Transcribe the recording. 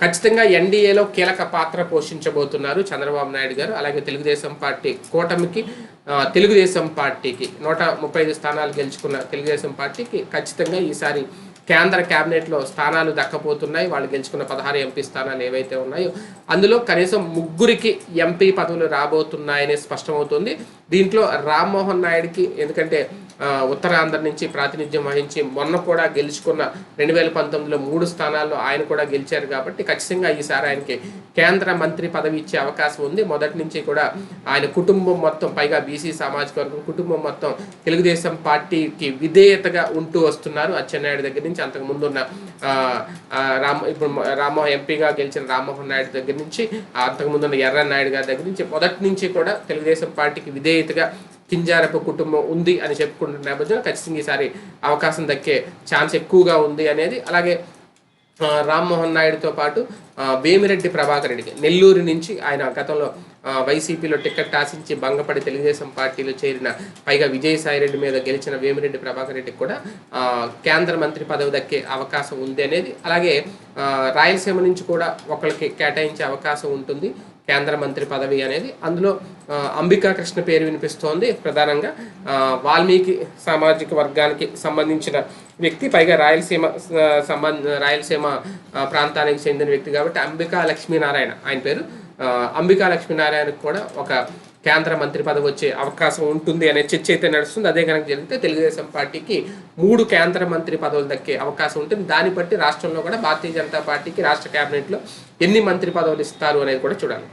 ఖచ్చితంగా ఎన్డీఏలో కీలక పాత్ర పోషించబోతున్నారు చంద్రబాబు నాయుడు గారు అలాగే తెలుగుదేశం పార్టీ కూటమికి తెలుగుదేశం పార్టీకి నూట ముప్పై ఐదు స్థానాలు గెలుచుకున్న తెలుగుదేశం పార్టీకి ఖచ్చితంగా ఈసారి కేంద్ర కేబినెట్లో స్థానాలు దక్కపోతున్నాయి వాళ్ళు గెలుచుకున్న పదహారు ఎంపీ స్థానాలు ఏవైతే ఉన్నాయో అందులో కనీసం ముగ్గురికి ఎంపీ పదవులు రాబోతున్నాయని స్పష్టమవుతుంది. దీంట్లో రామ్మోహన్ నాయుడికి ఎందుకంటే ఉత్తరాంధ్ర నుంచి ప్రాతినిధ్యం వహించి మొన్న కూడా గెలుచుకున్న రెండు వేల పంతొమ్మిదిలో మూడు స్థానాల్లో ఆయన కూడా గెలిచారు కాబట్టి ఖచ్చితంగా ఈసారి ఆయనకి కేంద్ర మంత్రి పదవి ఇచ్చే అవకాశం ఉంది. మొదటి నుంచి కూడా ఆయన కుటుంబం మొత్తం పైగా బీసీ సామాజిక వర్గం కుటుంబం మొత్తం తెలుగుదేశం పార్టీకి విధేయతగా ఉంటూ వస్తున్నారు. అచ్చెన్నాయుడు దగ్గర నుంచి అంతకు ముందు ఉన్న రామ ఇప్పుడు రామ్మోహన్ ఎంపీగా గెలిచిన రామ్మోహన్ నాయుడు దగ్గర నుంచి అంతకుముందు ఉన్న ఎర్ర నాయుడు గారి దగ్గర నుంచి మొదటి నుంచి కూడా తెలుగుదేశం పార్టీకి విధేయతగా కింజారపు కుటుంబం ఉంది అని చెప్పుకుంటున్న నేపథ్యంలో ఖచ్చితంగా ఈసారి అవకాశం దక్కే ఛాన్స్ ఎక్కువగా ఉంది అనేది అలాగే రామ్మోహన్ నాయుడుతో పాటు భీమిరెడ్డి వేమిరెడ్డి ప్రభాకర్ రెడ్డికి. నెల్లూరు నుంచి ఆయన గతంలో వైసీపీలో టికెట్ ఆశించి భంగపడి తెలుగుదేశం పార్టీలో చేరిన పైగా విజయసాయి రెడ్డి మీద గెలిచిన వేమిరెడ్డి ప్రభాకర్ రెడ్డికి కూడా కేంద్ర మంత్రి పదవి దక్కే అవకాశం ఉంది అనేది అలాగే రాయలసీమ నుంచి కూడా ఒకరికి కేటాయించే అవకాశం ఉంటుంది. కేంద్ర మంత్రి పదవి అనేది అందులో అంబికా కృష్ణ పేరు వినిపిస్తోంది ప్రధానంగా. వాల్మీకి సామాజిక వర్గానికి సంబంధించిన వ్యక్తి పైగా రాయలసీమ సంబంధ రాయలసీమ ప్రాంతానికి చెందిన వ్యక్తి కాబట్టి అంబికా లక్ష్మీనారాయణ ఆయన పేరు. అంబికా లక్ష్మీనారాయణకు కూడా ఒక కేంద్ర మంత్రి పదవి వచ్చే అవకాశం ఉంటుంది అనే చర్చ అయితే నడుస్తుంది. అదే కనుక జరిగితే తెలుగుదేశం పార్టీకి మూడు కేంద్ర మంత్రి పదవులు దక్కే అవకాశం ఉంటుంది. దాన్ని బట్టి రాష్ట్రంలో కూడా భారతీయ జనతా పార్టీకి రాష్ట్ర కేబినెట్లో ఎన్ని మంత్రి పదవులు ఇస్తారు అనేది కూడా చూడాలి.